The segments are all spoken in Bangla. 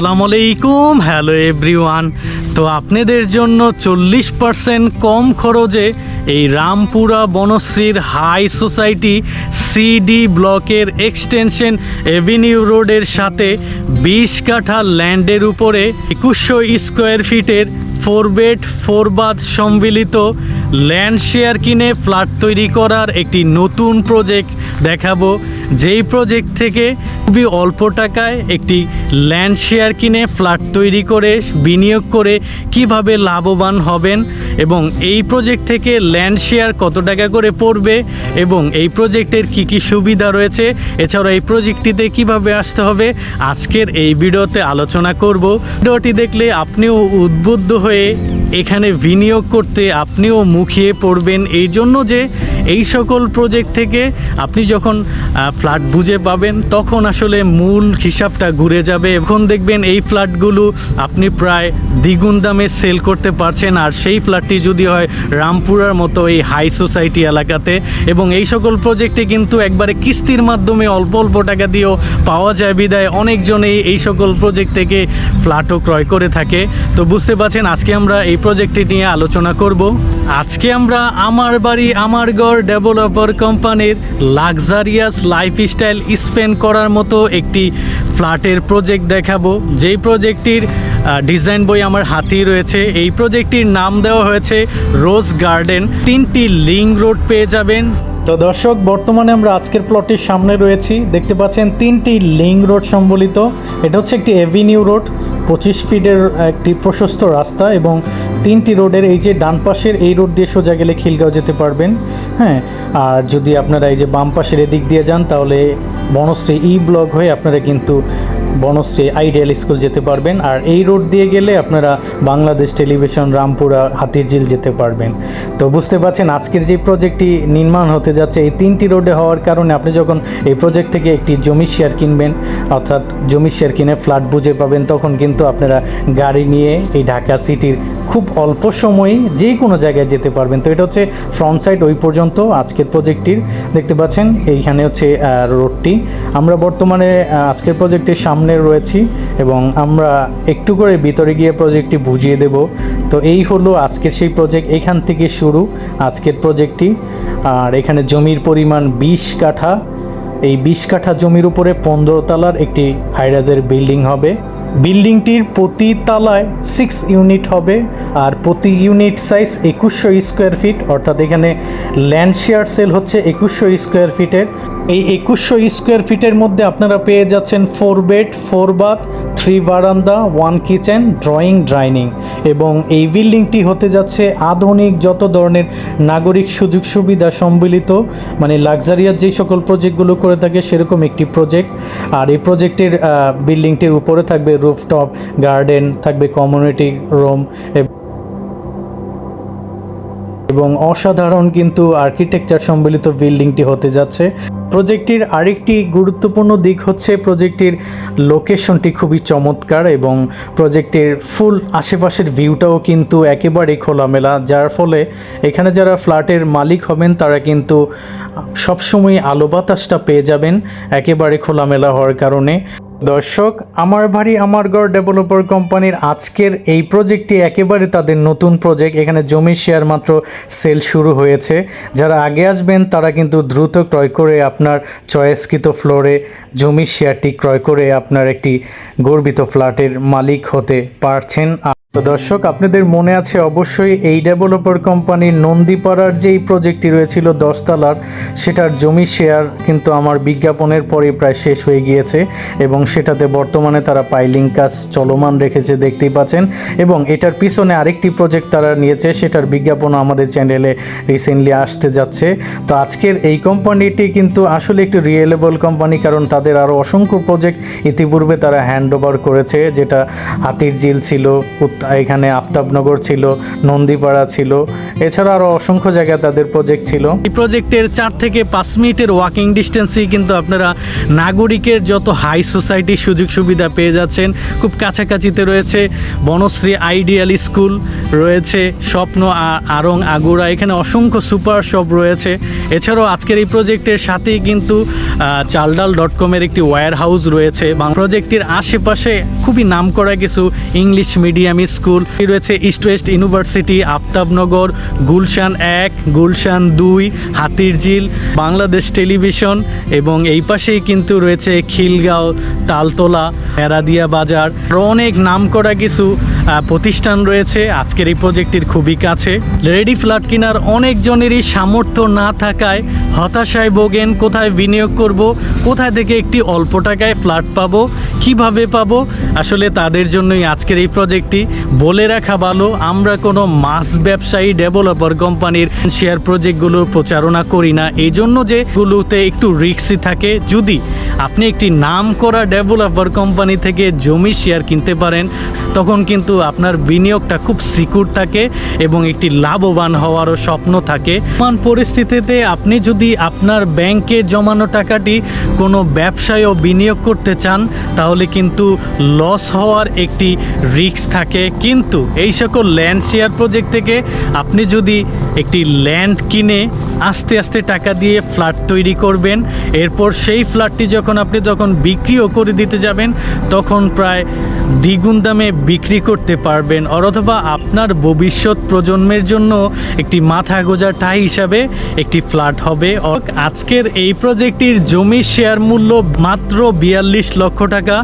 আসসালামু আলাইকুম, হ্যালো এভরিওয়ান। তো আপনাদের জন্য চল্লিশ পার্সেন্ট কম খরচে এই রামপুরা বনশ্রীর হাই সোসাইটি সিডি ব্লকের এক্সটেনশন এভিনিউ রোডের সাথে বিশ কাঠা ল্যান্ডের উপরে একুশশো স্কোয়ার ফিটের ফোর বেড, ফোর বাথ সম্মিলিত ল্যান্ড শেয়ার কিনে ফ্ল্যাট তৈরি করার একটি নতুন প্রজেক্ট দেখাবো। যেই প্রজেক্ট থেকে খুবই অল্প টাকায় একটি ল্যান্ড শেয়ার কিনে ফ্ল্যাট তৈরি করে বিনিয়োগ করে কীভাবে লাভবান হবেন এবং এই প্রজেক্ট থেকে ল্যান্ড শেয়ার কত টাকা করে পড়বে এবং এই প্রজেক্টের কি কি সুবিধা রয়েছে এছাড়া এই প্রজেক্টটিতে কীভাবে আসতে হবে, আজকের এই ভিডিওতে আলোচনা করব। ভিডিওটি দেখলে আপনিও উদ্বুদ্ধ হয়ে এখানে বিনিয়োগ করতে আপনিও মুখিয়ে পড়বেন। এই জন্য যে এই সকল প্রজেক্ট থেকে আপনি যখন ফ্ল্যাট বুঝে পাবেন, তখন আসলে মূল হিসাবটা ঘুরে যাবে। এখন দেখবেন এই ফ্ল্যাটগুলো আপনি প্রায় দ্বিগুণ দামে সেল করতে পারছেন, আর সেই ফ্ল্যাটটি যদি হয় রামপুরার মতো এই হাই সোসাইটি এলাকাতে। এবং এই সকল প্রজেক্টে কিন্তু একবারে কিস্তির মাধ্যমে অল্প অল্প টাকা দিয়েও পাওয়া যায় বিদায়। অনেকজনেই এই সকল প্রজেক্ট থেকে ফ্ল্যাটও ক্রয় করে থাকে। তো বুঝতে পারছেন, আজকে আমরা এই প্রজেক্টটি নিয়ে আলোচনা করব। আজকে আমরা আমার বাড়ি, আমার ঘর ডেভেলপার কোম্পানির লাক্সারিয়াস লাইফস্টাইল স্পেন্ড করার মতো একটি ফ্ল্যাটের প্রজেক্ট দেখাবো। যেই প্রজেক্টটির ডিজাইন বই আমার হাতেই রয়েছে। এই প্রজেক্টটির নাম দেওয়া হয়েছে রোজ গার্ডেন। তিনটি লিঙ্ক রোড পেয়ে যাবেন। তো দর্শক, বর্তমানে আমরা আজকের প্লটটির সামনে রয়েছি। দেখতে পাচ্ছেন, তিনটি লিঙ্ক রোড সম্বলিত। এটা হচ্ছে একটি এভিনিউ রোড। পঁচিশ ফিটের একটি প্রশস্ত রাস্তা এবং তিনটি রোডের এই যে ডান পাশের এই রোড দিয়ে সোজা গেলে খিলগাঁও যেতে পারবেন হ্যাঁ? আর যদি আপনারা এই যে বাম পাশের এদিক দিয়ে যান, তাহলে বনশ্রী ই ব্লক হয়ে আপনারা কিন্তু বনশ্রী আইডিয়াল স্কুল যেতে পারবেন। আর এই রোড দিয়ে গেলে আপনারা বাংলাদেশ টেলিভিশন রামপুরা হাতিরঝিল যেতে পারবেন। তো বুঝতে পারছেন, আজকের যে প্রজেক্টটি নির্মাণ হতে যাচ্ছে, এই তিনটি রোডে হওয়ার কারণে আপনি যখন এই প্রজেক্ট থেকে একটি জমি শেয়ার কিনবেন, অর্থাৎ জমি শেয়ার কিনে ফ্ল্যাট বুঝে পাবেন, তখন কিন্তু আপনারা গাড়ি নিয়ে এই ঢাকা সিটির খুব অল্প সময়ে যে কোনো জায়গায় যেতে পারবেন। তো এটা হচ্ছে ফ্রন্ট সাইড ওই পর্যন্ত আজকের প্রজেক্টটির দেখতে পাচ্ছেন, এইখানে হচ্ছে রোডটি আমরা বর্তমানে আজকের প্রজেক্টের সামনে রয়েছি এবং আমরা একটু করে ভিতরে গিয়ে প্রজেক্টটি বুঝিয়ে দেব। তো এই হলো আজকের সেই প্রজেক্ট এখান থেকে শুরু আজকের প্রজেক্টটি আর এখানে জমির পরিমাণ বিশ কাঠা। এই বিশ কাঠা জমির উপরে পনেরো তলার একটি হাইরাজের বিল্ডিং হবে। বিল্ডিংটির প্রতি তলায় সিক্স ইউনিট হবে আর প্রতি ইউনিট সাইজ একুশশো স্কোয়ার ফিট অর্থাৎ এখানে ল্যান্ড শেয়ার সেল হচ্ছে একুশশো স্কোয়ার ফিটের এই একুশশো স্কোয়ার ফিটের মধ্যে আপনারা পেয়ে যাচ্ছেন four bed four bath three বারান্দা ওয়ান কিচেন ড্রয়িং ডাইনিং এবং এই বিল্ডিংটি হতে যাচ্ছে আধুনিক যত ধরনের নাগরিক সুযোগ সুবিধা সম্মিলিত মানে লাক্সারিয়াস যেই সকল প্রজেক্টগুলো করে থাকে সেরকম একটি প্রজেক্ট আর এই প্রজেক্টের বিল্ডিংটির উপরে থাকবে রুফটপ গার্ডেন থাকবে কমিউনিটি রুম এবং অসাধারণ কিন্তু আর্কিটেকচার সম্বলিত বিল্ডিংটি হতে যাচ্ছে। প্রজেক্টটির আরেকটি গুরুত্বপূর্ণ দিক হচ্ছে প্রজেক্টটির লোকেশনটি খুবই চমৎকার এবং প্রজেক্টের ফুল আশেপাশের ভিউটাও কিন্তু একেবারেই খোলামেলা, যার ফলে এখানে যারা ফ্ল্যাটের মালিক হবেন, তারা কিন্তু সবসময় আলো বাতাসটা পেয়ে যাবেন, একেবারে খোলামেলা হওয়ার কারণে। দর্শক, আমার বাড়ি আমার ঘর ডেভেলপার কোম্পানির আজকের এই প্রজেক্টটি একেবারে তাদের নতুন প্রজেক্ট। এখানে জমি শেয়ার মাত্র সেল শুরু হয়েছে। যারা আগে আসবেন, তারা কিন্তু দ্রুত ক্রয় করে আপনার চয়েসকৃত ফ্লোরে জমি শেয়ারটি ক্রয় করে আপনার একটি গর্বিত ফ্ল্যাটের মালিক হতে পারছেন। তো দর্শক, আপনাদের মনে আছে অবশ্যই এই ডেভেলপার কোম্পানির নন্দীপাড়ার যেই প্রজেক্টটি রয়েছিল দশতলার, সেটার জমি শেয়ার কিন্তু আমার বিজ্ঞাপনের পরেই প্রায় শেষ হয়ে গিয়েছে এবং সেটাতে বর্তমানে তারা পাইলিং কাজ চলমান রেখেছে, দেখতেই পাচ্ছেন। এবং এটার পিছনে আরেকটি প্রজেক্ট তারা নিয়েছে, সেটার বিজ্ঞাপন আমাদের চ্যানেলে রিসেন্টলি আসতে যাচ্ছে। তো আজকের এই কোম্পানিটি কিন্তু আসলে একটু রিয়েলেবল কোম্পানি, কারণ তাদের আরও অসংখ্য প্রজেক্ট ইতিপূর্বে তারা হ্যান্ড ওভার করেছে, যেটা হাতির ঝিল ছিল এখানে আফতাবনগর ছিল, নন্দীপাড়া ছিল, এছাড়া আরও অসংখ্য জায়গায় তাদের প্রজেক্ট ছিল। এই প্রজেক্টের চার থেকে পাঁচ মিনিটের ওয়াকিং ডিস্টেন্সেই কিন্তু আপনারা নাগরিকের যত হাই সোসাইটি সুযোগ সুবিধা পেয়ে যাচ্ছেন, খুব কাছাকাছিতে রয়েছে বনশ্রী আইডিয়াল স্কুল রয়েছে স্বপ্ন আরং আগুরা এখানে অসংখ্য সুপার শপ রয়েছে। এছাড়াও আজকের এই প্রজেক্টের সাথেই কিন্তু চালডাল ডট কমের একটি ওয়্যার হাউস রয়েছে। এবং প্রজেক্টের আশেপাশে খুবই নাম করা কিছু ইংলিশ মিডিয়াম স্কুল রয়েছে East West University Aftabnagar, Gulshan এক, গুলশান দুই, হাতিরঝিল, বাংলাদেশ টেলিভিশন এবং এই পাশেই কিন্তু রয়েছে খিলগাঁও, তালতলা এরাদিয়া বাজার। অনেক নাম করা কিছু প্রতিষ্ঠান রয়েছে। আজকের এই প্রজেক্টটির খুবই কাছে। রেডি ফ্ল্যাট কেনার অনেকজনেরই সামর্থ্য না থাকায় হতাশায় ভোগেন, কোথায় বিনিয়োগ করব কোথায় থেকে একটি অল্প টাকায় ফ্ল্যাট পাবো কীভাবে পাবো? আসলে তাদের জন্যই আজকের এই প্রজেক্টটি। বলে রাখা ভালো, আমরা কোনো মাস ব্যবসায়ী, ডেভেলপার কোম্পানির শেয়ার প্রজেক্টগুলোর প্রচারণা করি না। এই জন্য যে গুলোতে একটু রিক্সি থাকে, যদি আপনি একটি নাম করা ডেভেলপার কোম্পানি থেকে জমি শেয়ার কিনতে পারেন, তখন কিন্তু আপনার বিনিয়োগটা খুব সিকিউর থাকে এবং একটি লাভবান হওয়ারও স্বপ্ন থাকে। বর্তমান পরিস্থিতিতে আপনি যদি আপনার ব্যাংকে জমানো টাকাটি কোনো ব্যবসায় ও বিনিয়োগ করতে চান, তাহলে কিন্তু লস হওয়ার একটি রিস্ক থাকে। কিন্তু এই সকল ল্যান্ড শেয়ার প্রজেক্ট থেকে আপনি যদি একটি ল্যান্ড কিনে আস্তে আস্তে টাকা দিয়ে ফ্ল্যাট তৈরি করবেন। এরপর সেই ফ্ল্যাটটি যখন আপনি যখন বিক্রিও করে দিতে যাবেন, তখন প্রায় দ্বিগুণ দামে বিক্রি করতে পারবেন। অথবা আপনার ভবিষ্যৎ প্রজন্মের জন্য একটি মাথা গোজা ঠাই হিসাবে একটি ফ্ল্যাট হবে। আজকের এই প্রজেক্টটির জমির শেয়ার মূল্য মাত্র বিয়াল্লিশ লক্ষ টাকা,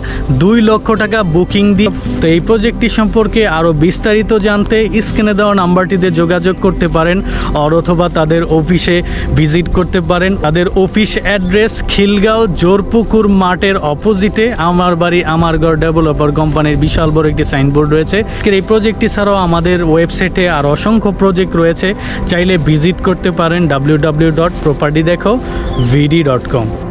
দুই লক্ষ টাকা বুকিং দিয়ে। তো এই প্রজেক্টটি সম্পর্কে আরও বিস্তারিত জানতে স্ক্রিনে দেওয়া নাম্বারটিতে যোগাযোগ করতে পারেন। আর অথবা তাদের অফিসে ভিজিট করতে পারেন। তাদের অফিস অ্যাড্রেস খিলগাঁও জোরপুকুর মাঠের অপোজিটে। আমার বাড়ি আমার ঘর ডেভেলপার কোম্পানির বিশাল বড় একটি সাইনবোর্ড রয়েছে। এই প্রজেক্টটি ছাড়াও আমাদের ওয়েবসাইটে আর অসংখ্য প্রজেক্ট রয়েছে। চাইলে ভিজিট করতে পারেন ডাব্লিউ ডাব্লিউ ডট প্রপার্টি দেখো ভিডি ডট কম